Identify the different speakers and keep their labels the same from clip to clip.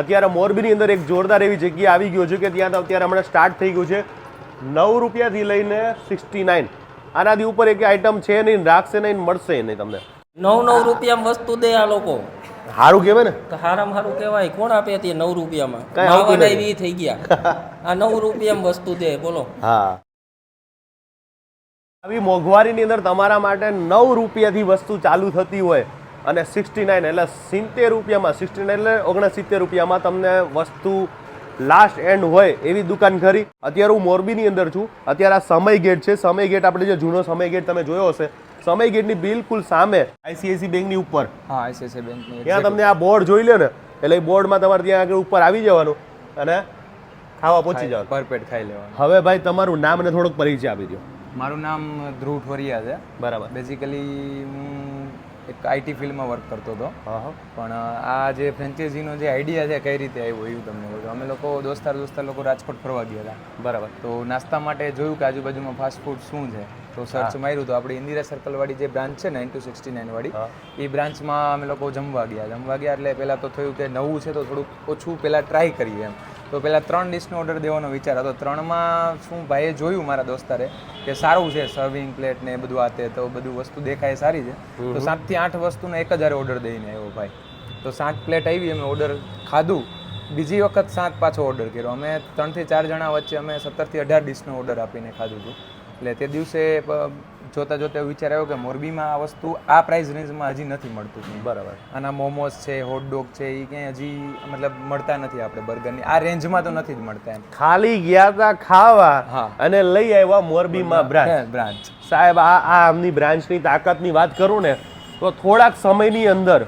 Speaker 1: અત્યારે મોરબીની અંદર એક જોરદાર એવી જગ્યા આવી ગયો છે કે ત્યાં તો અત્યારે હમણાં સ્ટાર્ટ થઈ ગયું છે. નવ રૂપિયાથી લઈને સિક્સટી નાઇન આનાથી ઉપર એક આઈટમ છે નહીં રાખશે નહીં મળશે નહીં તમને.
Speaker 2: નવ નવ રૂપિયામાં વસ્તુ દે આ લોકો.
Speaker 1: સારું કહેવાય ને.
Speaker 2: તો સારું હારું કહેવાય. કોણ આપે તે નવ રૂપિયામાં?
Speaker 1: આવતું
Speaker 2: એવી થઈ ગયા. આ નવ રૂપિયામાં વસ્તુ દે બોલો.
Speaker 1: હા. આવી મોંઘવારીની અંદર તમારા માટે નવ રૂપિયાથી વસ્તુ ચાલુ થતી હોય. અને સિક્સટી નાઇન એટલે સિત્તેર રૂપિયામાં સિક્સટી નાઇન એટલે ઓગણસિત્તેર રૂપિયામાં તમને વસ્તુ લાસ્ટ એન્ડ હોય એવી દુકાન ખરી. અત્યારે હું મોરબીની અંદર છું. અત્યારે આ સમય ગેટ છે. સમય ગેટ આપણે જે જૂનો સમય ગેટ તમે જોયો હશે સમય ગેટની બિલકુલ સામે આઈસીઆઈસી બેંકની ઉપર.
Speaker 3: હા આઈસીઆઈસી બેંકની
Speaker 1: ત્યાં તમને આ બોર્ડ જોઈ લે ને એટલે એ બોર્ડમાં તમારે ત્યાં આગળ ઉપર આવી જવાનું અને ખાવા પહોંચી જવાનું.
Speaker 3: પરપેટ ખાઈ લેવાનું.
Speaker 1: હવે ભાઈ તમારું નામ અને થોડોક પરિચય આપી દો
Speaker 3: મારું નામ ધ્રુવ ઠોરિયા છે.
Speaker 1: બરાબર.
Speaker 3: બેઝિકલી હું એક આઈટી ફિલ્ડમાં વર્ક કરતો હતો. પણ આ જે ફ્રેન્ચાઇઝીનો જે આઈડિયા છે કઈ રીતે આવ્યો એવું તમને કહું અમે લોકો દોસ્તાર દોસ્તાર લોકો રાજકોટ ફરવા ગયા હતા.
Speaker 1: બરાબર.
Speaker 3: તો નાસ્તા માટે જોયું કે આજુબાજુમાં ફાસ્ટ ફૂડ શું છે. તો સર્ચ માર્યું તો આપણી ઇન્દિરા સર્કલ વાળી જે બ્રાન્ચ છે નાઇન ટુ સિક્સટી નાઇન વાળી એ બ્રાન્ચમાં અમે લોકો જમવા ગયા. જમવા ગયા એટલે પહેલાં તો થયું કે નવું છે તો થોડુંક ઓછું પહેલાં ટ્રાય કરીએ એમ. તો પહેલાં ત્રણ ડિશનો ઓર્ડર દેવાનો વિચાર હતો. ત્રણમાં શું ભાઈએ જોયું મારા દોસ્તારે કે સારું છે સર્વિંગ પ્લેટ ને એ બધું આ તે તો બધું વસ્તુ દેખાય સારી છે. તો સાતથી આઠ વસ્તુનો એક હજાર ઓર્ડર દઈને આવ્યો ભાઈ. તો સાત પ્લેટ આવી અમે ઓર્ડર ખાધું. બીજી વખત સાત પાછો ઓર્ડર કર્યો. અમે ત્રણથી ચાર જણા વચ્ચે અમે સત્તરથી અઢાર ડિશનો ઓર્ડર આપીને ખાધું હતું. એટલે તે દિવસે જોતા જોતા એવો વિચાર આવ્યો કે મોરબીમાં આ વસ્તુ આ પ્રાઇસ રેન્જમાં હજી નથી મળતું
Speaker 1: બરાબર.
Speaker 3: આના મોમોસ છે હોટડોગ છે એ ક્યાંય હજી મતલબ મળતા નથી આપણે બર્ગરની આ રેન્જમાં તો નથી જ મળતા એમ.
Speaker 1: ખાલી ગયા હતા ખાવા અને લઈ આવ્યા મોરબીમાં બ્રાન્ચ
Speaker 3: બ્રાન્ચ
Speaker 1: સાહેબ આ આ આમની બ્રાન્ચની તાકાતની વાત કરું ને તો થોડાક સમયની અંદર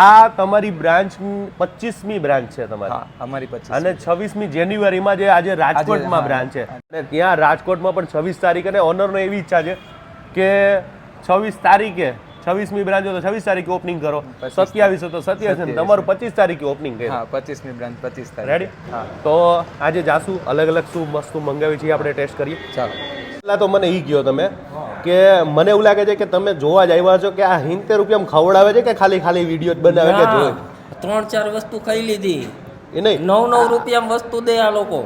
Speaker 1: આ તમારી બ્રાન્ચ પચીસમી બ્રાન્ચ છે તમારી.
Speaker 3: અમારી પછી
Speaker 1: અને છવ્વીસમી જાન્યુઆરીમાં જે આજે રાજકોટમાં. બ્રાન્ચ છે. અને ત્યાં રાજકોટમાં પણ છવ્વીસ તારીખ અને ઓનરનો એવી ઈચ્છા છે કે છવ્વીસ તારીખે છવ્વીસમી બ્રાન્ચ હોય તો છવ્વીસ તારીખે ઓપનિંગ કરો. સત્યાવીસ હોય તો સત્યાવીસ અને તમારું પચીસ તારીખે ઓપનિંગ
Speaker 3: કરી પચીસમી બ્રાન્ચ પચીસ તારીખ.
Speaker 1: રેડી
Speaker 3: હા.
Speaker 1: તો આજે જાશું અલગ અલગ શું વસ્તુ મંગાવી છે આપણે ટેસ્ટ કરીએ.
Speaker 3: ચાલો.
Speaker 1: પહેલા તો મને એ ગયો તમે કે મને એવું લાગે છે કે તમે જોવા જ આવ્યા છો કે આ હિંતેર રૂપિયામાં ખવડાવે છે કે ખાલી ખાલી વીડિયો જ બનાવે કે જોઈ?
Speaker 2: ત્રણ ચાર વસ્તુ ખાઈ લીધી.
Speaker 1: એ નહીં?
Speaker 2: નવ નવ રૂપિયામાં વસ્તુ દે આ લોકો.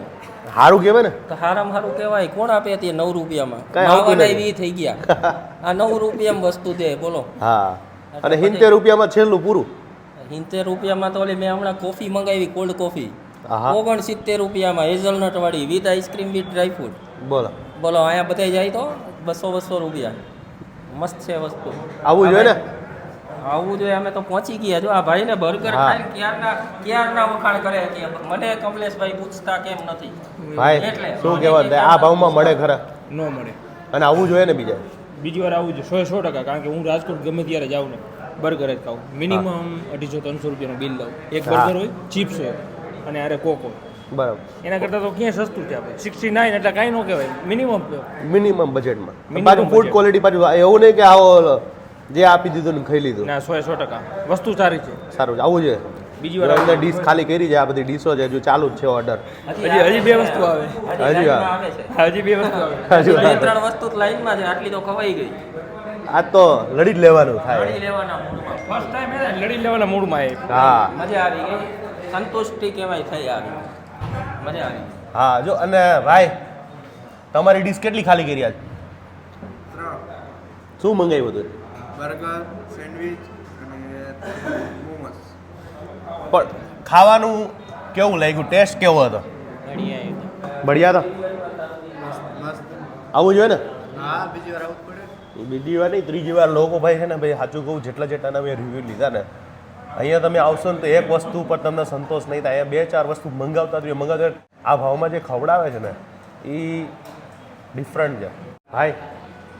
Speaker 1: સારું કહેવાય ને?
Speaker 2: તો હારામ હારું કહેવાય. કોણ આપે તે નવ રૂપિયામાં? થઈ ગયા. આ નવ રૂપિયામાં વસ્તુ દે બોલો.
Speaker 1: હા. અને હિંતેર રૂપિયામાં છેલ્લું પૂરું?
Speaker 2: સિત્તેર રૂપિયામાં તો ઓલી મેં હમણાં કોફી મંગાવી કોલ્ડ કોફી. ઓગણસિત્તેર રૂપિયામાં હેઝલનટ વાળી વિથ આઈસ્ક્રીમ વિથ ડ્રાયફ્રૂટ
Speaker 1: બોલો.
Speaker 2: બોલો અહીંયા બધા જાય તો? બસો બસો રૂપિયા. મસ્ત છે વસ્તુ.
Speaker 1: આવું જોઈએ ને?
Speaker 2: આવું જોઈએ અમે તો પહોંચી ગયા. જો આ ભાઈને બર્ગર. ખાઈને ક્યારના ક્યારના વખાણ કરે છે? મને કમલેશભાઈ પૂછતા કેમ નથી?
Speaker 1: ભાઈ
Speaker 2: એટલે.
Speaker 1: શું કહેવાય આ ભાવમાં મળે ખરા?
Speaker 4: ન મળે.
Speaker 1: અને આવું જોઈએ ને બીજા?
Speaker 4: બીજી વાર આવું જોઈએ. સો સો ટકા કારણ કે હું રાજકોટ ગમે ત્યારે જાઉં ને બર્ગર જ ખાઉં. મિનિમમ અઢીસો ત્રણસો રૂપિયાનો બિલ લઉં. એક બર્ગર હોય ચિપ્સ હોય અને અરે કોક હોય.
Speaker 1: બરાબર.
Speaker 4: એના કરતાં તો ક્યાં સસ્તું છે આપણે સિક્સટી નાઇન એટલે કાંઈ ન કહેવાય. મિનિમમ
Speaker 1: મિનિમમ બજેટમાં પાછું ફૂડ ક્વોલિટી પાછું એવું નહીં કે આવો જે આપી દીધું ને ખાઈ લીધું.
Speaker 4: ના સો સો ટકા. વસ્તુ સારી છે.
Speaker 1: સારું આવું છે?
Speaker 4: બીજી વાર
Speaker 1: અંદર ડીશ ખાલી કરી છે આ બધી ડીશો છે હજુ ચાલુ જ છે ઓર્ડર
Speaker 4: હજી હજી બે વસ્તુ આવે.
Speaker 1: હજી હા.
Speaker 2: આવે
Speaker 4: હજી બે વસ્તુ આવે.
Speaker 1: હજુ
Speaker 2: બે ત્રણ વસ્તુ લાઈનમાં છે આટલી તો ખવાઈ ગઈ.
Speaker 1: આ તો લડી જ લેવાનું થાય.
Speaker 2: લડી લેવાના મૂડમાં.
Speaker 4: ફર્સ્ટ ટાઈમ લડી લેવાના મૂડમાં આવે
Speaker 1: હા.
Speaker 2: મજા આવી ગઈ. સંતુષ્ટિ કહેવાય થઈ આવી. મજા આવી.
Speaker 1: હા જો અને ભાઈ તમારી ડીશ કેટલી ખાલી કરી આજ? શું મંગાવ્યું હતું?
Speaker 5: બર્ગર સેન્ડવિચ અને મોમોસ.
Speaker 1: પણ ખાવાનું કેવું લાગ્યું? ટેસ્ટ કેવો હતો? બઢિયા હતો આવું જોઈએ ને?
Speaker 5: હા બીજી વાર આવું પડે.
Speaker 1: બીજી વાર નહીં ત્રીજી વાર લોકો ભાઈ છે ને ભાઈ સાચું કહું જેટલા જેટલાના મેં રિવ્યૂ લીધા ને અહીંયા તમે આવશો ને તો એક વસ્તુ પર તમને સંતોષ નહીં થાય. અહીંયા બે ચાર વસ્તુ મંગાવતા જોઈએ મંગાવતા આ ભાવમાં જે ખવડાવે છે ને એ ડિફરન્ટ છે. ભાઈ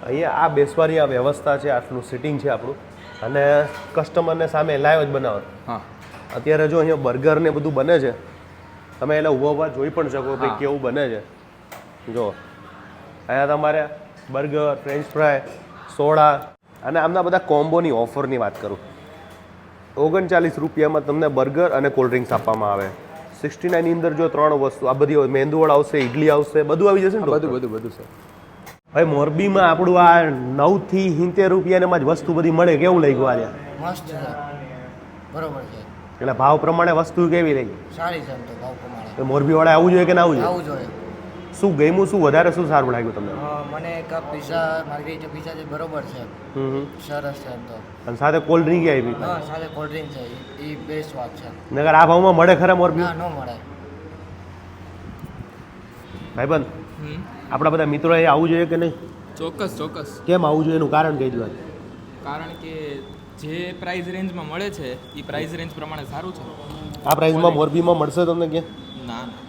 Speaker 1: અહીંયા આ બેસવાની આ વ્યવસ્થા છે આટલું સિટિંગ છે આપણું. અને કસ્ટમરને સામે લાઈવ જ બનાવો
Speaker 3: હા.
Speaker 1: અત્યારે જો અહીંયા બર્ગર ને બધું બને છે તમે એટલે ઊભા ઊભા જોઈ પણ શકો કે કેવું બને છે. જો અહીંયા તમારે બર્ગર ફ્રેન્ચ ફ્રાય સોડા અને આમના બધા કોમ્બોની ઓફરની વાત કરું. ઓગણચાલીસ રૂપિયામાં તમને બર્ગર અને કોલ્ડ ડ્રિંક્સ આપવામાં આવે. સિક્સટી નાઇનની અંદર જો ત્રણ વસ્તુ આ બધી મેંદુવડ આવશે ઇડલી આવશે બધું આવી જશે ને
Speaker 3: બધું
Speaker 1: બધું
Speaker 3: બધું બધું સર
Speaker 1: ભાઈ મોરબીમાં આપણું આ નવથી સિત્તેર રૂપિયામાં જ વસ્તુ બધી મળે કેવું લાગ્યું આજે?
Speaker 6: મસ્ત છે. બરોબર છે.
Speaker 1: એટલે ભાવ પ્રમાણે વસ્તુ કેવી રહી
Speaker 6: સારી છે તો ભાવ પ્રમાણે.
Speaker 1: મોરબીવાળા આવવું જોઈએ કે ના
Speaker 6: આવું જોઈએ?
Speaker 1: શું ગમ્યું શું વધારે શું સારું લાગ્યું તમને?
Speaker 6: મને એક પીઝા મારી જે પીઝા છે બરોબર છે. સરસ છે એમ તો.
Speaker 1: અને સાથે કોલ્ડ ડ્રિંક આવી
Speaker 6: હા સાથે કોલ્ડ ડ્રિંક છે. એ બેસ્ટ વાત છે.
Speaker 1: નગર આ ભાવમાં મળે ખરા મોરબી?
Speaker 6: ના ન મળે.
Speaker 1: ભાઈબંધ આપણા બધા મિત્રોએ આવવું જોઈએ કે નહીં?
Speaker 7: ચોક્કસ ચોક્કસ.
Speaker 1: કેમ આવવું જોઈએ એનું કારણ કહી દો
Speaker 7: કારણ કે જે પ્રાઇસ રેન્જમાં મળે છે એ પ્રાઇસ રેન્જ પ્રમાણે સારું છે.
Speaker 1: આ પ્રાઇસમાં મોરબીમાં મળશે તમને કે
Speaker 7: ના ના.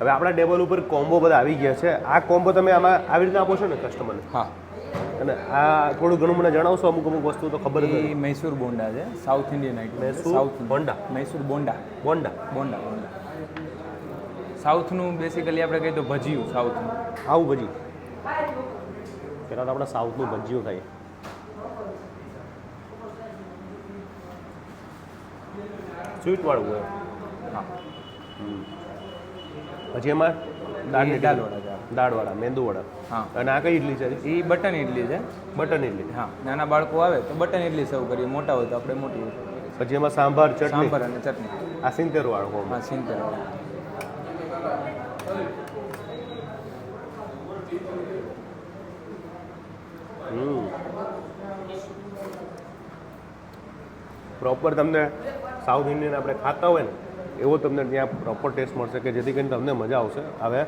Speaker 1: હવે આપણા ટેબલ ઉપર કોમ્બો બધા આવી ગયા છે. આ કોમ્બો તમે આમાં આવી રીતે આપો છો ને કસ્ટમરને
Speaker 3: હા.
Speaker 1: અને આ થોડું ઘણું મને જણાવશો અમુક અમુક વસ્તુ તો ખબર નથી
Speaker 3: મૈસૂર બોન્ડા છે south Indian item
Speaker 1: Mysore
Speaker 3: south
Speaker 1: bonda?
Speaker 3: Mysore bonda
Speaker 1: bonda
Speaker 3: bonda bonda સાઉથનું basically આપણે કહીએ તો ભજીયું સાઉથનું.
Speaker 1: આવું ભજી પહેલાં તો આપણે સાઉથનું ભજીયું ખાઈએ. સ્વીટવાળું હોય.
Speaker 3: હા.
Speaker 1: પછી એમાં દાળની
Speaker 3: દાળવાળા
Speaker 1: દાળવાળા મેંદુવાળા
Speaker 3: હા.
Speaker 1: અને આ કઈ ઇડલી છે?
Speaker 3: એ બટન ઇડલી છે.
Speaker 1: બટન ઇડલી.
Speaker 3: હા. નાના બાળકો આવે તો બટન ઇડલી સર્વ કરીએ. મોટા હોય તો આપણે મોટી
Speaker 1: પછી એમાં સાંભાર ચટણી.
Speaker 3: સાંભાર અને ચટણી.
Speaker 1: આ સિંતેર વાળો
Speaker 3: હા સિંતેર
Speaker 1: હમ પ્રોપર તમને સાઉથ ઇન્ડિયન આપણે ખાતા હોય ને એવો તમને ત્યાં પ્રોપર ટેસ્ટ મળશે કે જેથી કરીને તમને મજા આવશે. હવે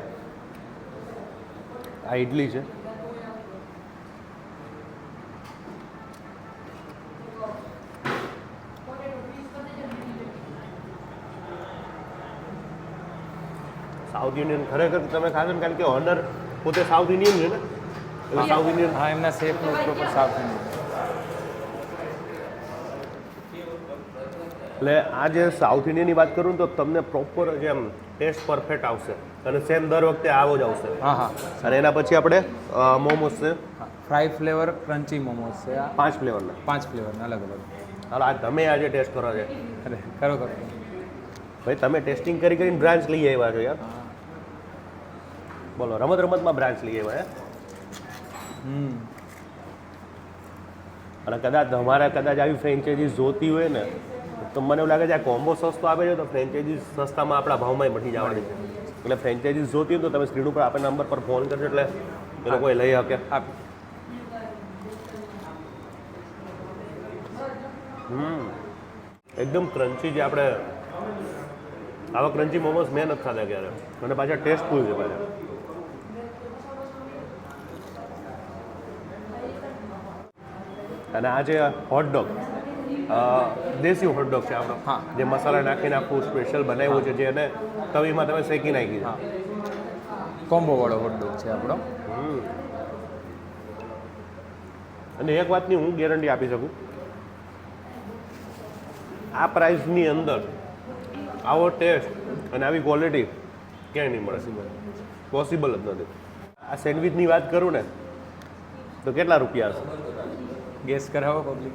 Speaker 1: આ ઇડલી છે. સાઉથ ઇન્ડિયન ખરેખર તમે ખાશો ને કારણ કે ઓનર પોતે સાઉથ ઇન્ડિયન છે ને? સાઉથ ઇન્ડિયન
Speaker 3: હા એમના શેફનું પ્રોપર સાઉથ ઇન્ડિયન
Speaker 1: એટલે આ જે સાઉથ ઇન્ડિયનની વાત કરું તો તમને પ્રોપર જેમ ટેસ્ટ પરફેક્ટ આવશે. અને સેમ દર વખતે આવો જ આવશે.
Speaker 3: હા હા.
Speaker 1: અને એના પછી આપણે મોમોસ છે.
Speaker 3: ફ્રાય ફ્લેવર ક્રન્ચી મોમોસ છે આ.
Speaker 1: પાંચ ફ્લેવરના
Speaker 3: પાંચ ફ્લેવરના અલગ અલગ.
Speaker 1: હાલો આ તમે આજે ટેસ્ટ કરો છે.
Speaker 3: અરે કરો કરો.
Speaker 1: ભાઈ તમે ટેસ્ટિંગ કરી કરીને બ્રાન્ચ લઈ આવ્યા છો યાર. બોલો રમત રમતમાં બ્રાન્ચ લઈ આવ્યા હે?
Speaker 3: હમ.
Speaker 1: અને કદાચ તમારે કદાચ આવી ફ્રેન્ચાઇઝી જોતી હોય ને તો મને એવું લાગે છે આ કોમ્બો સસ્તો આપે છે તો ફ્રેન્ચાઇઝી સસ્તામાં આપણા ભાવમાં મળી જવાની છે. એટલે ફ્રેન્ચાઇઝી જોતી હોય તો તમે સ્ક્રીન ઉપર આપણા નંબર પર ફોન કરજો એટલે એ લોકો એ લઈ શકે.
Speaker 3: આપ
Speaker 1: હમ. એકદમ ક્રન્ચી જે આપણે આવા ક્રન્ચી મોમોસ મેં નથી ખાધા ક્યારે. અને પાછા ટેસ્ટફુલ છે પાછા. અને આ જે હોટડોગ દેશી હોટડોગ છે આપણો.
Speaker 3: હા.
Speaker 1: જે મસાલા નાખીને આખું સ્પેશિયલ બનાવ્યું છે જે એને તવીમાં તમે શેકી નાખી
Speaker 3: હા. કોમ્બોવાળો હોટડોગ છે આપણો.
Speaker 1: અને એક વાતની હું ગેરંટી આપી શકું. આ પ્રાઇસની અંદર આવો ટેસ્ટ અને આવી ક્વોલિટી ક્યાંય નહીં મળે. પોસિબલ જ નથી. આ સેન્ડવિચની વાત કરું ને તો કેટલા રૂપિયા હશે?
Speaker 3: ગેસ કરાવો પબ્લિક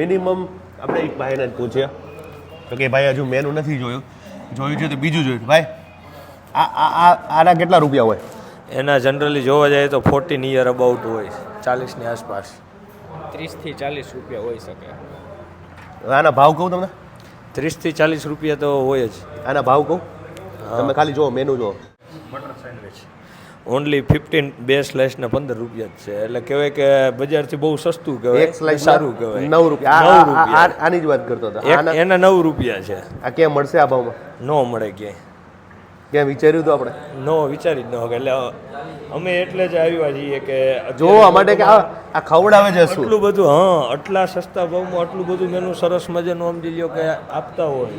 Speaker 1: મિનિમમ આપણે એક ભાઈને જ પૂછ્યા તો કે ભાઈ હજુ મેનુ નથી જોયું. જોયું છે તો બીજું જોયું ભાઈ આ આ આ આના કેટલા રૂપિયા હોય?
Speaker 8: એના જનરલી જોવા જાય તો ફોર્ટીન યર અબાઉટ હોય. ચાલીસની આસપાસ.
Speaker 4: ત્રીસથી ચાલીસ રૂપિયા હોઈ શકે.
Speaker 1: આના ભાવ કહું તમને?
Speaker 8: ત્રીસથી ચાલીસ રૂપિયા તો હોય જ.
Speaker 1: આના ભાવ કહું? તમે ખાલી જુઓ મેનુ જુઓ.
Speaker 8: ઓનલી ફિફ્ટીન બે સ્લાઇસ ને પંદર રૂપિયા જ છે. એટલે કહેવાય કે બજારથી બહુ સસ્તું કહેવાય.
Speaker 1: એક સ્લાઇસ
Speaker 8: સારું કહેવાય.
Speaker 1: નવ રૂપિયા. આની જ વાત કરતો હતો.
Speaker 8: એના નવ રૂપિયા છે.
Speaker 1: આ ક્યાં મળશે આ ભાવમાં?
Speaker 8: ન મળે ક્યાંય.
Speaker 1: ક્યાં વિચાર્યું તો આપણે?
Speaker 8: નો વિચારી જ ન હોય એટલે અમે એટલે જ આવ્યા છીએ કે
Speaker 1: જોવા માટે કે આ ખવડાવે છે શું?
Speaker 8: આટલું બધું હા આટલા સસ્તા ભાવમાં આટલું બધું મેનુ સરસ મજાનું સમજી લ્યો કે આપતા હોય.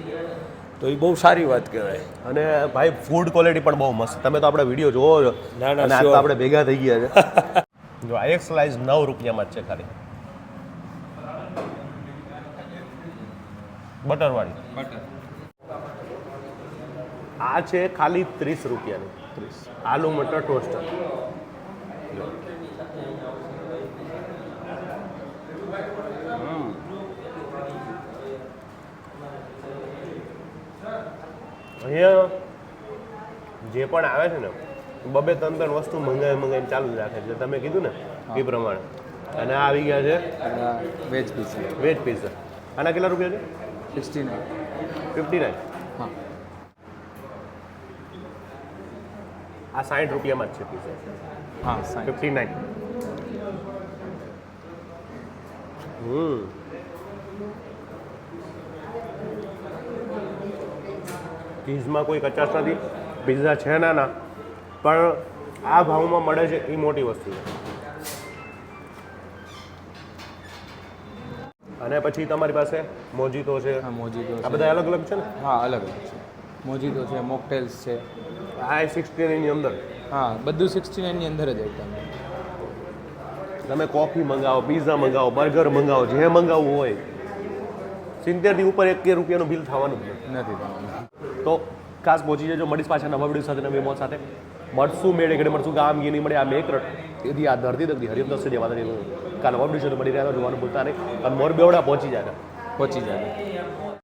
Speaker 8: તો એ બહુ સારી વાત કહેવાય.
Speaker 1: અને ભાઈ ફૂડ ક્વોલિટી પણ બહુ મસ્ત. તમે તો આપણે વીડિયો જોવો છો.
Speaker 8: ના, ના,
Speaker 1: અને આ તો આપણે ભેગા થઈ ગયા છે. જો આ એક સ્લાઇસ નવ રૂપિયામાં જ છે ખાલી. બટરવાળી. આ છે ખાલી ત્રીસ રૂપિયાની. ત્રીસ. આલુ મટર ટોસ્ટર અહીંયા જે પણ આવે છે ને બબે ત્રણ ત્રણ વસ્તુ મંગાવી મંગાવીને ચાલુ જ રાખે છે. તમે કીધું ને એ પ્રમાણે. અને આ આવી ગયા છે
Speaker 3: વેજ પીઝા
Speaker 1: વેજ પીઝા આના કેટલા રૂપિયા છે?
Speaker 3: સિક્સટી નાઇન
Speaker 1: ફિફ્ટી નાઇન
Speaker 3: હા.
Speaker 1: આ સાઠ રૂપિયામાં જ છે પીઝા
Speaker 3: હા
Speaker 1: ફિફ્ટી નાઇન હમ. ચીઝમાં કોઈ કચાશ નથી પિઝા છે નાના પણ આ ભાવમાં મળે છે એ મોટી વસ્તુ. છે અને પછી તમારી પાસે મોજીતો છે.
Speaker 3: મોજીતો
Speaker 1: આ બધા અલગ અલગ છે ને?
Speaker 3: હા અલગ અલગ છે. મોજીતો છે મોકટેલ્સ છે.
Speaker 1: આ સિક્સટી નાઇનની અંદર.
Speaker 3: હા બધું સિક્સટી નાઇનની અંદર જ એકદમ
Speaker 1: તમે કોફી મંગાવો પીઝા મંગાવો બર્ગર મંગાવો જે મંગાવવું હોય સિત્તેરથી ઉપર એક રૂપિયાનું બિલ થવાનું નથી.
Speaker 3: નથી થવાનું.
Speaker 1: તો ખાસ પહોંચી જજો મળીશ પાછા નવા વીડિયો સાથે, નવી મોત સાથે. મળશું, મેળે ઘડે મળશું ગામ ગીની મળે, આ મેં એક તેથી આ ધરતી દગતી હરિયમ દસ જેવા કાલ નવા વીડિયો મળી રહ્યા જોવાનું ભૂલતા નહીં. અને મોર બેવડા પહોંચી જાય.
Speaker 3: પહોંચી જાય.